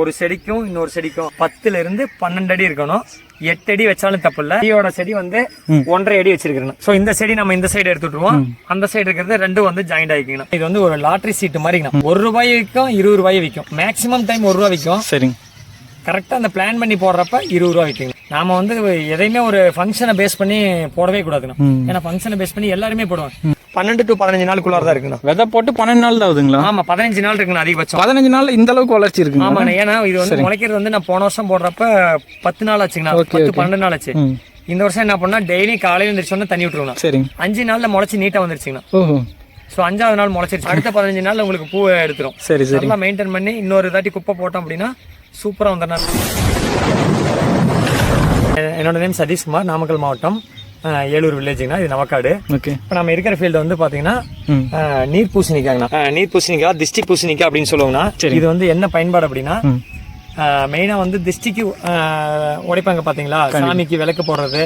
ஒரு செடிக்கும் இன்னொரு செடிக்கும் பத்துல இருந்து பன்னெண்டு அடி இருக்கணும். எட்டு அடி வச்சாலும் தப்பு இல்ல. செடியோட செடி வந்து ஒன்றரை அடி வச்சிருக்கணும். சோ இந்த செடி நம்ம இந்த சைடு எடுத்துட்டுருவோம். அந்த சைடு இருக்கிறது ரெண்டும் வந்து ஜாயிண்ட் ஆகிக்கணும் இது வந்து ஒரு லாட்டரி சீட்டு மாதிரி ஒரு ரூபாய் விற்கும் இருபது ரூபாய் விற்கும் மேக்ஸிமம் டைம் ஒரு ரூபாய் விற்கும் சரிங்க. கரெக்டாக அந்த பிளான் பண்ணி போடுறப்ப இருபது ரூபா விற்கும் நாம வந்து எதையுமே ஒரு ஃபங்க்ஷனை பேஸ் பண்ணி போடவே கூடாதுண்ணா ஏன்னா ஃபங்க்ஷனை பேஸ் பண்ணி எல்லாருமே போடுவாங்க. பன்னெண்டு டு பதினஞ்சு நாளுக்குள்ளார தான் இருக்குண்ணா விதை போட்டு பன்னெண்டு நாள் தான் ஆகுதுங்களா? ஆமா பதினஞ்சு நாள் இருக்குண்ணா அதிகபட்சம். பதினஞ்சு நாள்ல இந்த அளவுக்கு வளர்ச்சி இருக்குங்க ஆமாண்ணா ஏன்னா இது வந்து முளைக்கிறது வந்து நான் போன வருஷம் போடுறப்ப பத்து நாள் ஆச்சுங்கண்ணா பத்து பன்னெண்டு நாள் ஆச்சு. இந்த வருஷம் என்ன பண்ணா டெய்லி காலையில எழுந்திரிச்சோன்னா தண்ணி விட்டுருவோம் சரிங்க அஞ்சு நாள்ல முளைச்சு நீட்டா வந்துருச்சுங்கண்ணா ஸோ அஞ்சாவது நாள் முளைச்சிருச்சு. அடுத்த பதினஞ்சு நாள்ல உங்களுக்கு பூ எடுத்துரும். சரி சரி. நல்லா மெயின்டைன் பண்ணி இன்னொரு தாட்டி குப்பை போட்டோம் அப்படின்னா சூப்பரா வந்துடுறா என்னோட நேம் சதீஷ்குமார் நாமக்கல் மாவட்டம். ஏலூர் வில்லேஜுங்கண்ணா. இது நவக்காடு. ஓகே. இப்போ நம்ம இருக்கிற ஃபீல்டு வந்து அஹ், நீர் பூசணிக்காங்கண்ணா. நீர் பூசணிக்காய் திஷ்டி பூசணிக்காய் அப்படின்னு சொல்லுவாங்கண்ணா. இது வந்து என்ன பயன்பாடு அப்படின்னா மெயினாக வந்து திஷ்டிக்கு உடைப்பாங்க பார்த்தீங்களா சாமிக்கு விளக்கு போடுறது.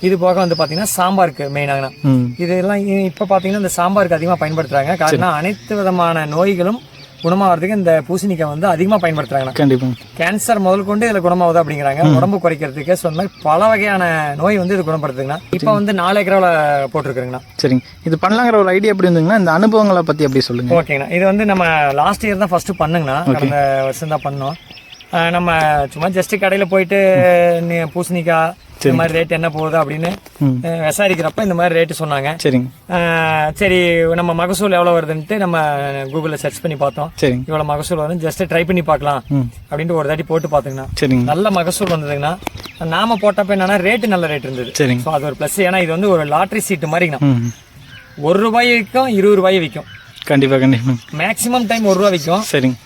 இது போக வந்து பார்த்தீங்கன்னா சாம்பாருக்கு மெயினாகண்ணா இதெல்லாம் இப்போ பார்த்தீங்கன்னா இந்த சாம்பாருக்கு அதிகமாக பயன்படுத்துறாங்க. காரணம் அனைத்து விதமான நோய்களும் குணமாகிறதுக்கு இந்த பூசணிக்காய் வந்து அதிகமாக பயன்படுத்துறாங்கண்ணா கண்டிப்பாங்க கேன்சர் முதல் கொண்டு இதில் குணமாகுது அப்படிங்கிறாங்க. உடம்பு குறைக்கிறதுக்கு ஸோ இந்த மாதிரி பல வகையான நோய் வந்து இது குணப்படுத்துதுங்கண்ணா. இப்போ வந்து நாலு ஏக்கராவில் போட்டிருக்குறேங்கண்ணா. சரிங்க. இது பண்ணலாங்கிற ஒரு ஐடியா எப்படி இருந்துங்கன்னா இந்த அனுபவங்களை பத்தி அப்படி சொல்லுங்க. ஓகேங்கண்ணா. இது வந்து நம்ம லாஸ்ட் இயர் தான் ஃபர்ஸ்ட் பண்ணுங்கண்ணா. கடந்த வருஷம் தான் பண்ணோம் நம்ம சும்மா ஜஸ்ட் கடையில் போயிட்டு பூசணிக்காய் இந்த மாதிரி ரேட் என்ன போகுது அப்படின்னு விசாரிக்கிறப்ப இந்த மாதிரி ரேட்டு சொன்னாங்க. சரிங்க. சரி நம்ம மகசூல் எவ்வளோ வருதுன்ட்டு நம்ம கூகுளில் சர்ச் பண்ணி பார்த்தோம். சரிங்க இவ்வளோ மகசூல் வரும் ஜஸ்ட் ட்ரை பண்ணி பார்க்கலாம் அப்படின்ட்டு ஒரு தாட்டி போட்டு பார்த்துங்கண்ணா. சரிங்க. நல்ல மகசூல் வந்ததுங்கண்ணா. நாம போட்டப்ப என்னன்னா ரேட்டு நல்ல ரேட் இருந்தது. சரிங்க. ஸோ அது ஒரு ப்ளஸ் ஏன்னா இது வந்து ஒரு லாட்ரி சீட்டு மாதிரிங்கண்ணா. ஒரு ரூபாய் விற்கும் இருபது ரூபாய் விற்கும் கண்டிப்பா கண்டிப்பாங்க மேக்ஸிமம் டைம் ஒரு ரூபா விற்கும் சரிங்க.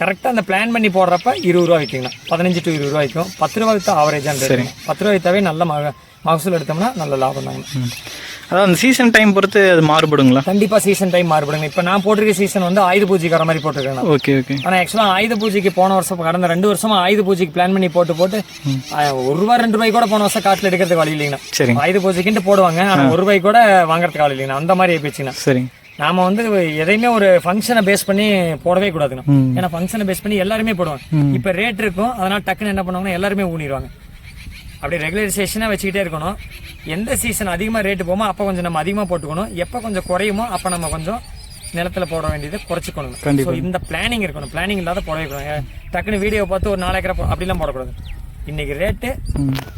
கரெக்டாக அந்த பிளான் பண்ணி போடுறப்ப இருபது ரூபா விற்குங்கண்ணா பதினஞ்சு டு இருபது ரூபா விற்கும். பத்து ரூபா விற்றா ஆவரேஜாக ரேட் பத்து ரூபா விற்றாவே நல்ல மக மகசூல் எடுத்தோம்னா நல்ல லாபம் தாங்க. அதான் அந்த சீசன் டைம் பொறுத்து அது மாறுபடுங்களா? கண்டிப்பாக சீசன் டைம் மாறுபடுங்க. இப்போ நான் போட்டிருக்க சீசன் வந்து ஆயுத பூஜைக்கு வர மாதிரி போட்டிருக்கேன் ஓகே ஓகே. ஆனால் ஆக்சுவலாக ஆயுத பூஜைக்கு போன வருஷம் கடந்த ரெண்டு வருஷமா ஆயுத பூஜைக்கு பிளான் பண்ணி போட்டு போட்டு ஒரு ரூபா ரெண்டு ரூபாய் கூட போன வருஷம் காட்டில் எடுக்கிறதுக்கு வழி இல்லைங்கண்ணா. சரிங்க ஆயுத பூஜைக்குன்ட்டு போடுவாங்க ஆனால் ஒரு ரூபாய் கூட வாங்குறதுக்கு வழி இல்லைங்கண்ணா. அந்த மாதிரி ஆயிடுச்சுங்கண்ணா சரிங்க நாம வந்து எதையுமே ஒரு ஃபங்க்ஷனை பேஸ் பண்ணி போடவே கூடாதுங்க. ஏன்னா ஃபங்க்ஷனை பேஸ் பண்ணி எல்லாருமே போடுவாங்க. இப்போ ரேட் இருக்கும் அதனால டக்குன்னு என்ன பண்ணுவாங்கன்னா எல்லாருமே ஊனிடுவாங்க. அப்படி ரெகுலரைசேஷனாக வச்சுக்கிட்டே இருக்கணும். எந்த சீசன் அதிகமாக ரேட்டு போமோ அப்போ கொஞ்சம் நம்ம அதிகமாக போட்டுக்கணும். எப்போ கொஞ்சம் குறையுமோ அப்போ நம்ம கொஞ்சம் நிலத்துல போட வேண்டியதை குறைச்சிக்கணும். இந்த பிளானிங் இருக்கணும். பிளானிங் இல்லாத போடவே கூடாது. டக்குன்னு வீடியோ பார்த்து ஒரு நாலு ஏக்கரை அப்படிலாம் போடக்கூடாது. இன்னைக்கு ரேட்டு.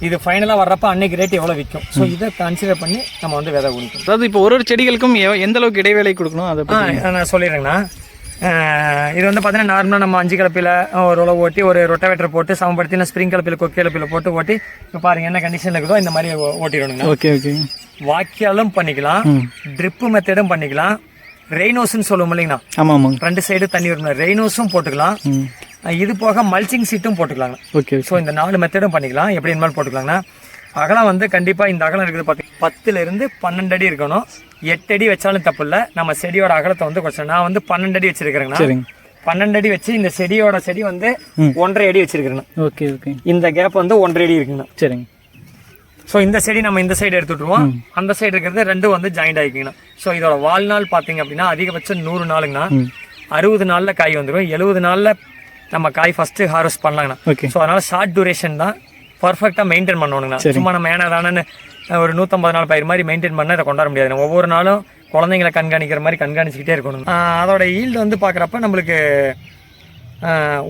இது ஃபைனலாக வர்றப்ப அன்னைக்கு ரேட் எவ்வளோ விற்கும்? ஸோ இதை கன்சிடர் பண்ணி நம்ம வந்து விதை ஊனிக்கணும் அதாவது இப்போ ஒரு ஒரு செடிகளுக்கும் எந்த அளவுக்கு இடைவேளை கொடுக்கணும்? அதை நான் சொல்லிடுறேங்கண்ணா. இது வந்து பார்த்தீங்கன்னா நார்மலாக நம்ம அஞ்சு கலப்பில் ஒரு உழவு ஓட்டி ஒரு ரொட்டவேட்டர் போட்டு சமப்படுத்தி நான் ஸ்ப்ரிங் கலப்பில் கொக்கி கலப்பில் போட்டு ஓட்டி இப்போ பாருங்க என்ன கண்டிஷன் இருக்குதோ இந்த மாதிரி ஓ- ஓட்டிடணுங்கண்ணா. Okay okay. வாக்கியாலும் பண்ணிக்கலாம். ட்ரிப்பு மெத்தடும் பண்ணிக்கலாம். ரெய்னோஸ்ன்னு சொல்லுவோம் இல்லைங்கண்ணா. ஆமாம் ஆமாங்க ரெண்டு சைடு தண்ணி வரணும். ரெய்னோஸும் போட்டுக்கலாம். இது போக மல்ச்சிங் சீட்டும் போட்டுக்கலாங்க. ஓகே ஸோ இந்த நாலு மெத்தடும் பண்ணிக்கலாம். எப்படி இருந்தாலும் போட்டுக்கலாங்கண்ணா அகலம் வந்து கண்டிப்பாக இந்த அகலம் இருக்குது பார்த்தி பத்துல இருந்து பன்னெண்டு அடி இருக்கணும். எட்டு அடி வச்சாலும் தப்பு இல்லை நம்ம செடியோட அகலத்தை வந்து கொஞ்சம் நான் வந்து பன்னெண்டு அடி வச்சிருக்கிறேங்கண்ணா பன்னெண்டு அடி வச்சு இந்த செடியோட செடி வந்து. ஒன்றரை அடி வச்சிருக்கிறேன் ஓகே ஓகே இந்த கேப் வந்து ஒன்றரை அடி இருக்குங்கண்ணா சரிங்க. ஸோ இந்த செடி நம்ம இந்த சைடு எடுத்துட்டுருவோம். அந்த சைடு இருக்கிறது ரெண்டும் வந்து ஜாயிண்ட் ஆகிக்குங்கண்ணா ஸோ இதோட வாழ்நாள் பார்த்தீங்க அப்படின்னா அதிகபட்சம் நூறு நாளுங்கண்ணா அறுபது நாளில் காய் வந்துடும் எழுபது நாளில் நம்ம காய் ஃபஸ்ட்டு ஹார்வெஸ்ட் பண்ணலாங்கண்ணா. ஓகே ஸோ அதனால ஷார்ட் டியூரேஷன் தான். பர்ஃபெக்டாக மெயின்டைன் பண்ணணுங்கண்ணா. சும்மா நம்ம ஏனாதானு ஒரு நூற்றம்பது நாள் பயிர் மாதிரி மெயின்டைன் பண்ண இதை கொண்டாட முடியாது ஒவ்வொரு நாளும் குழந்தைங்களை கண்காணிக்கிற மாதிரி கண்காணிச்சுக்கிட்டே இருக்கணும். அதோட ஈல்டு வந்து பார்க்குறப்ப நம்மளுக்கு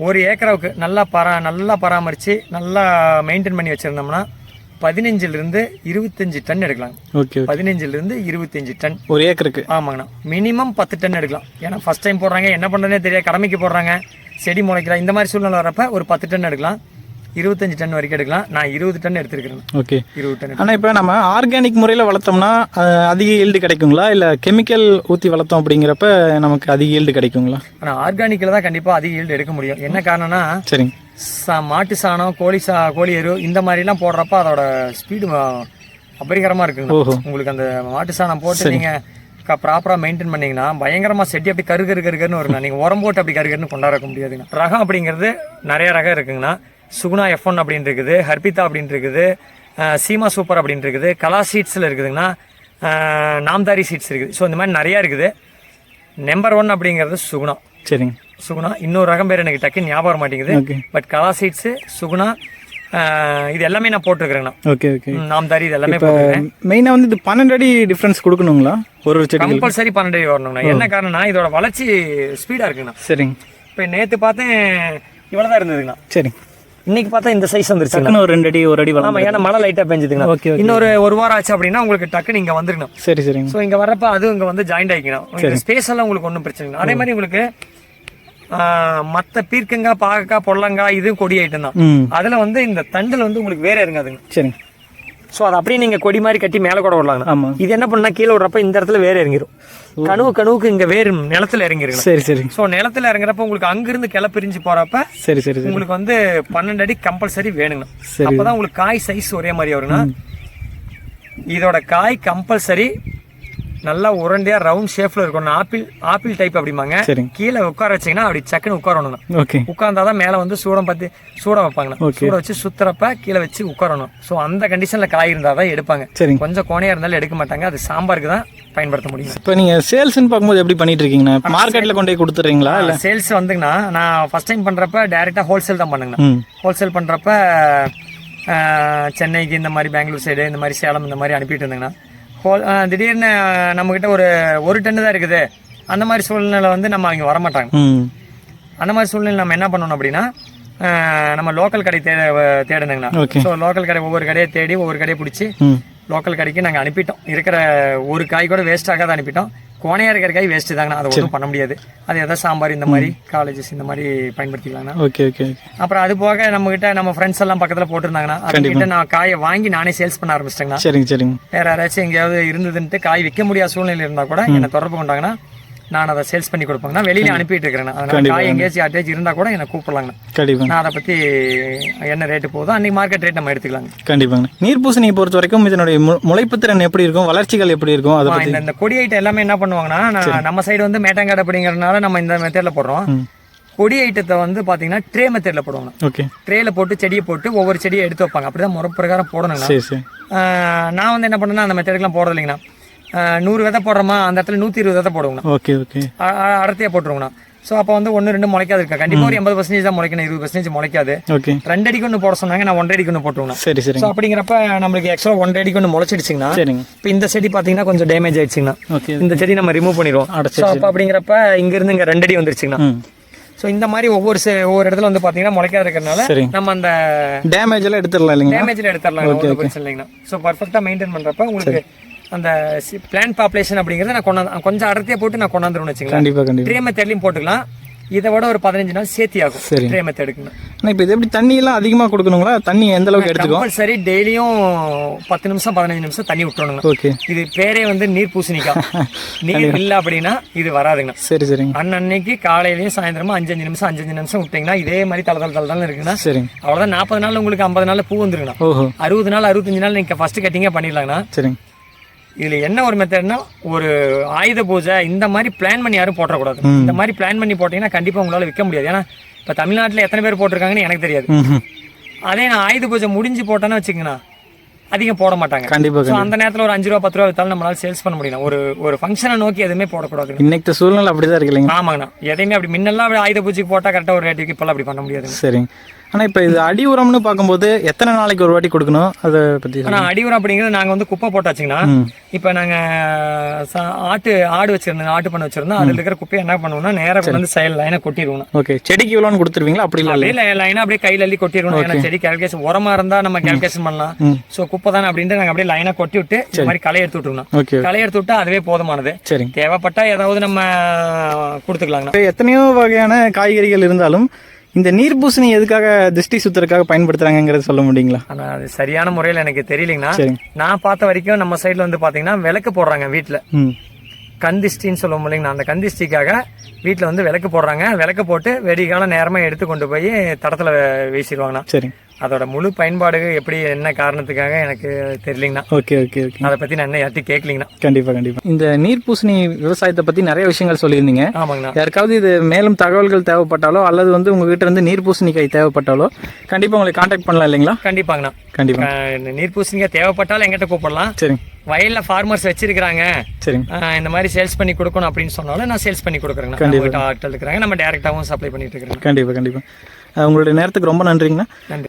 ஒரு ஏக்கராவுக்கு நல்லா பரா நல்லா பராமரித்து நல்லா மெயின்டைன் பண்ணி வச்சுருந்தோம்னா பதினஞ்சிலிருந்து இருபத்தஞ்சி டன் எடுக்கலாம். ஓகே பதினஞ்சிலிருந்து இருபத்தஞ்சி டன். ஒரு ஏக்கருக்கு? ஆமாங்கண்ணா. மினிமம் பத்து டன் எடுக்கலாம். ஏன்னா ஃபர்ஸ்ட் டைம் போடுறாங்க என்ன பண்ணுறதுனே தெரியாது கடமைக்கு போடுறாங்க. செடி முளைக்கலாம் இந்த மாதிரி சூழ்நிலை வரப்ப ஒரு பத்து டன் எடுக்கலாம். இருபத்தஞ்சு டன் வரைக்கும் எடுக்கலாம். நான் இருபது டன் எடுத்துருக்கிறேன். ஓகே. இருபது டன் ஆனால் இப்போ நம்ம ஆர்கானிக் முறையில் வளர்த்தோம்னா அதிக ஈல்டு கிடைக்குங்களா? இல்லை கெமிக்கல் ஊற்றி வளர்த்தோம் அப்படிங்கிறப்ப நமக்கு அதிக ஈல்டு கிடைக்குங்களா? ஆனால் ஆர்கானிக்கில் தான் கண்டிப்பாக அதிக ஈல்டு எடுக்க முடியும். என்ன காரணம்னா சரிங்க. சா மாட்டு சாணம் கோழி சா கோழி எரு இந்த மாதிரிலாம் போடுறப்ப அதோட ஸ்பீடு அபரிகரமாக இருக்குங்க. உங்களுக்கு அந்த மாட்டு சாணம் போட்டு நீங்கள் ப்ராப்பராக மெயின்டைன் பண்ணீங்கன்னா பயங்கரமாக செடி அப்படி கரு கரு கருன்னு வருங்க. நீங்கள் உரம் போட்டு அப்படி கருகருன்னு கொண்டாட முடியாதுங்க. ரகம் அப்படிங்கிறது நிறைய ரகம் இருக்குங்கண்ணா. சுகுணா எஃப் ஒன் அப்படின்னு இருக்குது. ஹர்பிதா அப்படின்னு இருக்குது. சீமா சூப்பர் அப்படின்னு இருக்குது. கலா சீட்ஸில் இருக்குதுங்கண்ணா. நாம்தாரி சீட்ஸ் இருக்குது. ஸோ இந்த மாதிரி நிறையா இருக்குது. நம்பர் ஒன் அப்படிங்கிறது சுகுணா சரிங்க. சுகுணா இன்னொரு ரகம் பேர் எனக்கு டக்குன்னு ஞாபகம் மாட்டேங்குது. பட் கலா சீட்ஸு சுகுணா இது எல்லாமே நான் போட்டிருக்கிறேங்கண்ணா. Okay okay. நாம் தாரி இது எல்லாமே மெயினாக வந்து இது பன்னெண்டு அடி டிஃப்ரென்ஸ் கொடுக்கணுங்களா? ஒரு ஒரு செடிகள் கம்பல்சரி பன்னெண்டு அடி வரணுங்கண்ணா. என்ன காரணம்னா இதோட வளர்ச்சி ஸ்பீடாக இருக்குங்கண்ணா. சரிங்க. இப்போ நேற்று பார்த்தேன் இவ்வளோதான் இருந்ததுங்கண்ணா. சரிங்க இன்னைக்கு பார்த்தா இந்த சைஸ் வந்துருச்சுங்கண்ணா. டக்குன்னு ஒரு ரெண்டு அடி ஒரு அடி வளரும் ஆமா ஏன்னா மழை லைட்டாக பெஞ்சுதுங்கண்ணா. ஓகே இன்னொரு ஒரு வாரம் ஆச்சு அப்படின்னா உங்களுக்கு டக்குன்னு இங்கே வந்துருக்கணும் சரி சரிங்க. ஸோ இங்கே வர்றப்ப அதுவும் இங்கே வந்து ஜாயிண்ட் ஆகிக்கணும் ஸ்பேஸ் எல்லாம் உங்களுக்கு ஒன்றும் பிரச்சனை இல்லை. அதே மாதிரி உங்களுக்கு மற்ற பீர்க்கங்காய் பாகக்காய் பொல்லங்காய் இதுவும் கொடி ஐட்டம் தான். அதில் வந்து இந்த தண்டில் வந்து உங்களுக்கு வேற இருங்காதுங்க சரிங்க. ஸோ அதை அப்படியே நீங்கள் கொடி மாதிரி கட்டி மேலே கூட விடலாங்க ஆமாம் இது என்ன பண்ணா கீழே விடுறப்ப இந்த இடத்துல வேற இறங்கிரும். கணுவு கணுவுக்கு இங்கே வேறு நிலத்துல இறங்கிருங்க. சரி சரி. ஸோ நிலத்துல இறங்குறப்ப உங்களுக்கு அங்கிருந்து கிளை பிரிஞ்சு போறப்ப சரி சரி உங்களுக்கு வந்து பன்னெண்டு அடி கம்பல்சரி வேணுங்க. சரி. அப்பதான் உங்களுக்கு காய் சைஸ் ஒரே மாதிரி வரும்னா இதோட காய் கம்பல்சரி நல்லா உருண்டையா ரவுண்ட் ஷேப்ல இருக்கணும். ஆப்பிள் ஆப்பிள் டைப் அப்படிம்பாங்க. கீழே உட்கார வச்சீங்கன்னா அப்படி சக்குன்னு உட்காரணும். ஓகே உட்கார்ந்தாதான் மேல வந்து சூடம் பத்தி சூடம் வைப்பாங்க. Okay. சூட வச்சு சுத்துறப்ப கீழே வச்சு உட்காரணும். ஸோ அந்த கண்டிஷன்ல காய் இருந்தாதான் எடுப்பாங்க. சரிங்க. கொஞ்சம் கோணையா இருந்தாலும் எடுக்க மாட்டாங்க. அது சாம்பாருக்கு தான் பயன்படுத்த முடியும். இப்போ நீங்கள் சேல்ஸ்னு பார்க்கும்போது எப்படி பண்ணிட்டு இருக்கீங்கண்ணா? மார்க்கெட்டில் கொண்டு போய் கொடுத்துட்றீங்களா இல்லை? சேல்ஸ் வந்துங்கண்ணா. நான் ஃபர்ஸ்ட் டைம் பண்றப்ப டைரக்டா ஹோல்சேல் தான் பண்ணுங்கண்ணா. ஹோல்சேல் பண்ணுறப்ப சென்னைக்கு இந்த மாதிரி பெங்களூர் சைடு இந்த மாதிரி சேலம் இந்த மாதிரி அனுப்பிட்டு இருந்தேங்கண்ணா. ஹோல் திடீர்னு நம்மக்கிட்ட ஒரு ஒரு டன்னு தான் இருக்குது. அந்த மாதிரி சூழ்நிலை வந்து நம்ம அவங்க வரமாட்டாங்க அந்த மாதிரி சூழ்நிலை நம்ம என்ன பண்ணணும் அப்படின்னா நம்ம லோக்கல் கடை தே தேடுனுங்கண்ணா ஓகே. ஸோ லோக்கல் கடை ஒவ்வொரு கடையை தேடி ஒவ்வொரு கடையை பிடிச்சி லோக்கல் கடைக்கு நாங்கள் அனுப்பிட்டோம். இருக்கிற ஒரு காய் கூட வேஸ்ட் ஆகாத அனுப்பிட்டோம். கோணையா இருக்கிற காய் வேஸ்ட் தாங்கண்ணா. அதை ஒன்றும் பண்ண முடியாது. அது எதாவது சாம்பார் இந்த மாதிரி காலேஜஸ் இந்த மாதிரி பயன்படுத்திக்கலாங்கண்ணா ஓகே ஓகே அப்புறம் அது போக நம்ம கிட்ட நம்ம ஃப்ரெண்ட்ஸ் எல்லாம் பக்கத்துல போட்டிருந்தாங்கன்னா அவங்க நான் காயை வாங்கி நானே சேல்ஸ் பண்ண ஆரம்பிச்சிட்டேங்கண்ணா. சரிங்க சரிங்க. வேற யாராச்சும் எங்கேயாவது இருந்ததுன்ட்டு காய் விற்க முடியாத சூழ்நிலை இருந்தா கூட என்ன தொடர்பு கொண்டாங்கன்னா நான் அதை சேல்ஸ் பண்ணி கொடுப்பேங்கண்ணா வெளியில அனுப்பிட்டு இருக்கிறேன் அதனால காய் எங்கேயாச்சும் யார்ட்டாச்சும் இருந்தா கூட என்ன கூப்பிடலாங்கண்ணா நான் அதை பத்தி என்ன ரேட்டு போதோ அன்னைக்கு மார்க்கெட் ரேட் நம்ம எடுத்துக்கலாங்க. கண்டிப்பாங்க. நீர் பூசணியை பொறுத்த வரைக்கும் இதனுடைய முளைப்பு திறன் எப்படி இருக்கும்? வளர்ச்சிகள் எப்படி இருக்கும்? அதை இந்த கொடி ஐட்டம் எல்லாமே என்ன பண்ணுவாங்கன்னா நம்ம சைடு வந்து மேட்டங்காடு அப்படிங்கறதுனால நம்ம இந்த மெத்தட்ல போடுறோம். கொடி ஐட்டத்தை வந்து பாத்தீங்கன்னா ட்ரே மெத்தட்ல போடுவாங்க. ஓகே. ட்ரேல போட்டு செடியை போட்டு ஒவ்வொரு செடியை எடுத்து வைப்பாங்க. அப்படிதான் முறை பிரகாரம் ஆஹ் நான் வந்து என்ன பண்ணேன்னா அந்த மெத்தடுக்குலாம் போடுறது இல்லைங்கண்ணா. ஆஹ் நூறு விதை போடுறோமா அந்த இடத்துல நூற்றி இருபது விதை போடுவோங்கண்ணா ஓகே ஓகே. அடர்த்தியாக போட்டுருவோங்கண்ணா ஸோ அப்போ வந்து ஒன்று ரெண்டு முளைக்காது இருக்கா? கண்டிப்பாக ஒரு எண்பது பர்சன்டேஜ் தான் முளைக்கணும் இருபது பர்சன்டேஜ் முளைக்காது. ஓகே. ரெண்டு அடிக்கு ஒன்று போட சொன்னாங்க நான் ஒன்றரை அடிக்கு ஒன்று போட்டுருவேன் சரி சரிங்க. ஸோ அப்படிங்கிறப்ப நம்மளுக்கு எக்ஸ்ட்ரா ஒன்றரை அடிக்கு ஒன்று முளைச்சிடுச்சிங்கன்னா சரிங்க. இப்போ இந்த செடி பார்த்தீங்கன்னா கொஞ்சம் டேமேஜ் ஆயிடுச்சுங்கண்ணா. ஓகே. இந்த செடி நம்ம ரிமூவ் பண்ணிடுவோம். அடைச்சி ஸோ அப்போ அப்படிங்கிறப்ப இங்கேருந்து இங்கே ரெண்டு அடி வந்துருச்சுங்கண்ணா. ஸோ இந்த மாதிரி ஒவ்வொரு ஒவ்வொரு இடத்துல வந்து பார்த்தீங்கன்னா முளைக்காத இருக்கிறதுனால சரிங்க நம்ம அந்த டேமேஜ் எல்லாம் எடுத்துடலாம் இல்லைங்களா? டேமேஜில் எடுத்துடலாம் ஒன்றும் பிரச்சனை இல்லைங்கண்ணா. ஸோ பர்ஃபெக்டாக மெயின்டைன் பண்ணுறப்ப உங்களுக்கு அந்த பிளான் பாப்புலேஷன் அப்படிங்கிறத நான் கொண்டாந்து கொஞ்சம் அடர்த்தியாக போட்டு நான் கொண்டாந்துருவேன் வச்சுங்களேன் கண்டிப்பாக கண்டிப்பாக ட்ரே மெத்தட்லையும் போட்டுக்கலாம். இதை விட ஒரு பதினஞ்சு நாள் சேர்த்தி ஆகும். சரி. ட்ரே மெத்தடுக்குன்னு ஆனால் இப்போ இது எப்படி தண்ணியெல்லாம் அதிகமாக கொடுக்கணுங்களா? தண்ணி எந்த அளவுக்கு எடுத்துக்கும்? கம்பல்சரி டெய்லியும் பத்து நிமிஷம் பதினஞ்சு நிமிஷம் தண்ணி விட்டுறணுங்க. ஓகே இது பேரே வந்து நீர் பூசணிக்காய். நீர் இல்லை அப்படின்னா இது வராதுங்க. சரி சரிங்க. அன்னன்னைக்கு காலையிலயும் சாயந்தரமா அஞ்சஞ்சு நிமிஷம் அஞ்சஞ்சு நிமிஷம் விட்டீங்கன்னா இதே மாதிரி தலை தலை தலை இருக்குன்னா சரிங்க. அவ்வளோதான் நாற்பது நாள் உங்களுக்கு ஐம்பது நாள் பூ வந்துருங்கண்ணா. அறுபது நாள் அறுபத்தஞ்சு நாள் நீங்கள் ஃபர்ஸ்ட் கட்டிங்கே பண்ணிடலாங்கண்ணா. சரிங்க. இதில் என்ன ஒரு மெத்தட்னா ஒரு ஆயுத பூஜை இந்த மாதிரி பிளான் பண்ணி யாரும் போட்டக்கூடாது. இந்த மாதிரி பிளான் பண்ணி போட்டிங்கன்னா கண்டிப்பாக உங்களால் விற்க முடியாது. ஏன்னா இப்போ தமிழ்நாட்டில் எத்தனை பேர் போட்டிருக்காங்கன்னு எனக்கு தெரியாது. அதே நான் ஆயுத பூஜை முடிஞ்சு போட்டேன்னு வச்சுக்கோங்கண்ணா அதிகம் போட மாட்டாங்க. கண்டிப்பாக அந்த நேரத்தில் ஒரு அஞ்சு ரூபா பத்து ரூபா வித்தாலும் நம்மளால சேல்ஸ் பண்ண முடியும் ஒரு ஒரு ஃபங்க்ஷனை நோக்கி எதுவுமே போடக்கூடாது. இன்னைக்கு சூழ்நிலை அப்படி தான் இருக்கு இல்லைங்க. ஆமாங்கண்ணா. எதையுமே அப்படி முன்னெல்லாம் ஆயுத பூஜைக்கு போட்டால் கரெக்டாக ஒரு ரேட்டுக்கு இப்போல்லாம் அப்படி பண்ண முடியாது சரிங்க. ஆனால் இப்போ இது அடி உரம்னு பார்க்கும்போது எத்தனை நாளைக்கு ஒரு வாட்டி கொடுக்கணும்? அதை பற்றி ஆனால் அடிவுரம் அப்படிங்கிறது நாங்கள் வந்து குப்பை போட்டாச்சுங்கன்னா இப்போ நாங்கள் ஆட்டு ஆடு வச்சிருந்தோம் ஆட்டு பண்ண வச்சிருந்தோம். அதில் இருக்கிற குப்பையை என்ன பண்ணுவோம்னா நேராக வந்து சைடு லைனை கொட்டிடுவோம் ஓகே. செடிக்கு இவ்வளோன்னு கொடுத்துருவீங்களா? அப்படி இல்லை. அப்படியே லைனாக அப்படியே கையில் அள்ளி கொட்டிடுவோம் ஏன்னா செடி கேல்குலேஷன் உரமா இருந்தால் நம்ம கேல்குலேஷன் பண்ணலாம். ஸோ குப்பை தானே அப்படின்ட்டு நாங்கள் அப்படியே லைனாக கொட்டி விட்டு இந்த மாதிரி களை எடுத்து விட்டுருணும் ஓகே. களை எடுத்து விட்டா அதுவே போதுமானது. சரிங்க தேவைப்பட்டா ஏதாவது நம்ம கொடுத்துக்கலாங்கண்ணா. இப்போ எத்தனையோ வகையான காய்கறிகள் இருந்தாலும் இந்த நீர்பூசணி எதுக்காக திருஷ்டி சுத்தறதுக்காக பயன்படுத்துறாங்கங்கிறத சொல்ல முடியுங்களா? ஆனால் அது சரியான முறையில் எனக்கு தெரியலைங்கண்ணா. நான் பார்த்த வரைக்கும் நம்ம சைடில் வந்து பார்த்தீங்கன்னா விளக்கு போடுறாங்க வீட்டில் கந்திஷ்டின்னு சொல்லுவோம் இல்லைங்கண்ணா அந்த கந்திஷ்டிக்காக வீட்டில் வந்து விளக்கு போடுறாங்க. விளக்கு போட்டு வெடிகால நேரமாக எடுத்து கொண்டு போய் தடத்தில் வீசிடுவாங்கண்ணா. சரிங்க அதோட முழு பயன்பாடு எப்படி என்ன காரணத்துக்காக எனக்கு தெரியலிங்கண்ணா. Okay okay okay. அதை பற்றி நான் என்ன யார்ட்டையும் கேட்கலிங்கண்ணா. கண்டிப்பாக கண்டிப்பாக இந்த நீர்ப்பூசணி விவசாயத்தை பற்றி நிறைய விஷயங்கள் சொல்லியிருந்தீங்க. ஆமாங்கண்ணா. யாருக்காவது இது மேலும் தகவல்கள் தேவைப்பட்டாலோ அல்லது வந்து உங்ககிட்ட இருந்து நீர்ப்பூசணிக்காய் தேவைப்பட்டாலோ கண்டிப்பாக உங்களை காண்டாக்ட் பண்ணலாம் இல்லைங்களா? கண்டிப்பாங்கண்ணா. கண்டிப்பாக நீர் பூசணிக்காய் தேவைப்பட்டாலும் எங்கிட்ட கூப்பிடலாம். சரிங்க. வயலில் ஃபார்மர்ஸ் வச்சிருக்கிறாங்க. சரிங்க. அஹ் இந்த மாதிரி சேல்ஸ் பண்ணி கொடுக்கணும் அப்படின்னு சொன்னாலும் நான் சேல்ஸ் பண்ணி கொடுக்குறேங்க ஆட்கள் இருக்கிறாங்க. நம்ம டேரெக்டாகவும் சப்ளை பண்ணிட்டு இருக்கிறோம் கண்டிப்பாக கண்டிப்பாக உங்களுடைய நேரத்துக்கு ரொம்ப நன்றிங்கண்ணா. நன்றி.